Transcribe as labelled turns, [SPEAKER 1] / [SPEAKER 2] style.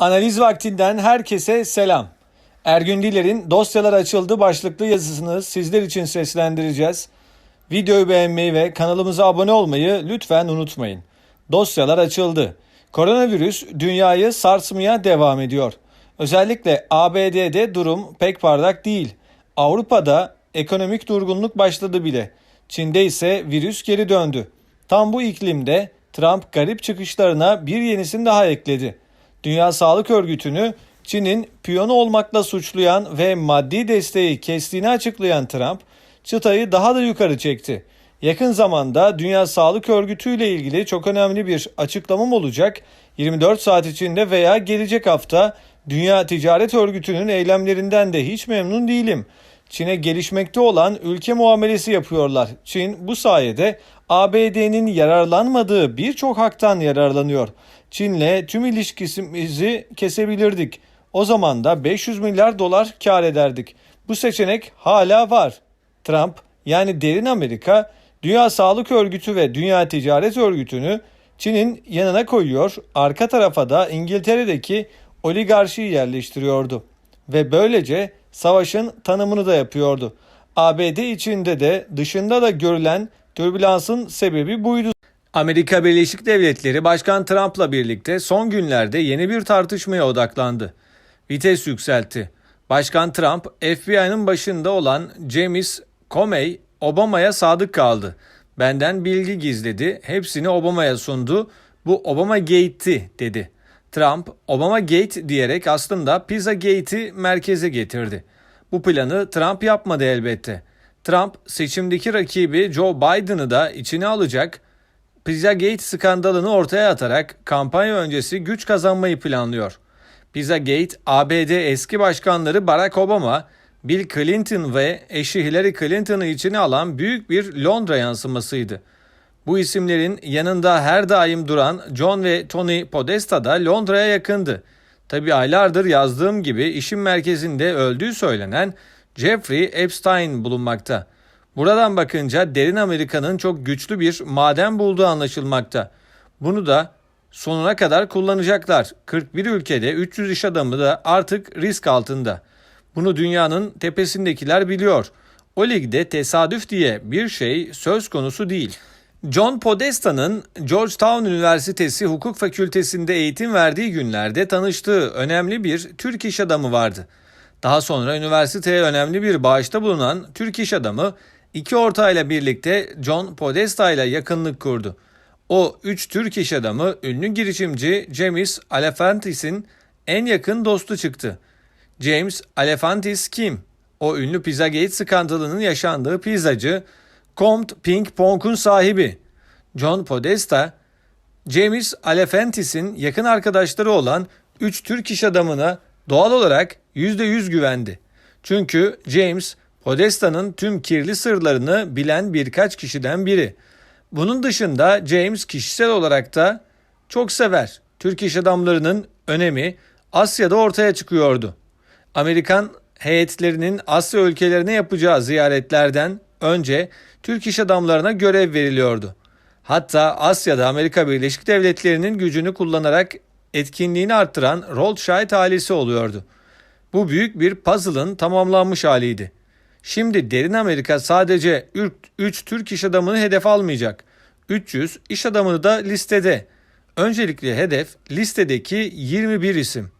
[SPEAKER 1] Analiz vaktinden herkese selam. Ergün Diler'in dosyalar açıldı başlıklı yazısını sizler için seslendireceğiz. Videoyu beğenmeyi ve kanalımıza abone olmayı lütfen unutmayın. Dosyalar açıldı. Koronavirüs dünyayı sarsmaya devam ediyor. Özellikle ABD'de durum pek parlak değil. Avrupa'da ekonomik durgunluk başladı bile. Çin'de ise virüs geri döndü. Tam bu iklimde Trump garip çıkışlarına bir yenisini daha ekledi. Dünya Sağlık Örgütü'nü Çin'in piyonu olmakla suçlayan ve maddi desteği kestiğini açıklayan Trump, çıtayı daha da yukarı çekti. Yakın zamanda Dünya Sağlık Örgütü ile ilgili çok önemli bir açıklamam olacak. 24 saat içinde veya gelecek hafta Dünya Ticaret Örgütü'nün eylemlerinden de hiç memnun değilim. Çin'e gelişmekte olan ülke muamelesi yapıyorlar. Çin bu sayede ABD'nin yararlanmadığı birçok haktan yararlanıyor. Çin'le tüm ilişkimizi kesebilirdik. O zaman da 500 milyar dolar kar ederdik. Bu seçenek hala var. Trump yani derin Amerika Dünya Sağlık Örgütü ve Dünya Ticaret Örgütü'nü Çin'in yanına koyuyor, arka tarafa da İngiltere'deki oligarşiyi yerleştiriyordu ve böylece savaşın tanımını da yapıyordu. ABD içinde de dışında da görülen türbülansın sebebi buydu. Amerika Birleşik Devletleri Başkan Trump'la birlikte son günlerde yeni bir tartışmaya odaklandı. Vites yükseltti. Başkan Trump, FBI'nin başında olan James Comey Obama'ya sadık kaldı. Benden bilgi gizledi, hepsini Obama'ya sundu. Bu Obama Gate'ti dedi. Trump, Obama Gate diyerek aslında Pizza Gate'i merkeze getirdi. Bu planı Trump yapmadı elbette. Trump seçimdeki rakibi Joe Biden'ı da içine alacak, Pizzagate skandalını ortaya atarak kampanya öncesi güç kazanmayı planlıyor. Pizzagate, ABD eski başkanları Barack Obama, Bill Clinton ve eşi Hillary Clinton'ı içine alan büyük bir Londra yansımasıydı. Bu isimlerin yanında her daim duran John ve Tony Podesta da Londra'ya yakındı. Tabi aylardır yazdığım gibi işin merkezinde öldüğü söylenen Jeffrey Epstein bulunmakta. Buradan bakınca derin Amerika'nın çok güçlü bir maden bulduğu anlaşılmakta. Bunu da sonuna kadar kullanacaklar. 41 ülkede 300 iş adamı da artık risk altında. Bunu dünyanın tepesindekiler biliyor. O ligde tesadüf diye bir şey söz konusu değil. John Podesta'nın Georgetown Üniversitesi Hukuk Fakültesinde eğitim verdiği günlerde tanıştığı önemli bir Türk iş adamı vardı. Daha sonra üniversiteye önemli bir bağışta bulunan Türk iş adamı iki ortağıyla birlikte John Podesta ile yakınlık kurdu. O üç Türk iş adamı ünlü girişimci James Alefantis'in en yakın dostu çıktı. James Alefantis kim? O ünlü Pizzagate skandalının yaşandığı pizzacı Comte Ping Pong'un sahibi. John Podesta, James Alefantis'in yakın arkadaşları olan 3 Türk iş adamına doğal olarak %100 güvendi. Çünkü James Podesta'nın tüm kirli sırlarını bilen birkaç kişiden biri. Bunun dışında James kişisel olarak da çok sever. Türk iş adamlarının önemi Asya'da ortaya çıkıyordu. Amerikan heyetlerinin Asya ülkelerine yapacağı ziyaretlerden önce Türk iş adamlarına görev veriliyordu. Hatta Asya'da Amerika Birleşik Devletleri'nin gücünü kullanarak etkinliğini arttıran Rothschild ailesi oluyordu. Bu büyük bir puzzle'ın tamamlanmış haliydi. Şimdi derin Amerika sadece 3 Türk iş adamını hedef almayacak. 300 iş adamını da listede. Öncelikli hedef listedeki 21 isim.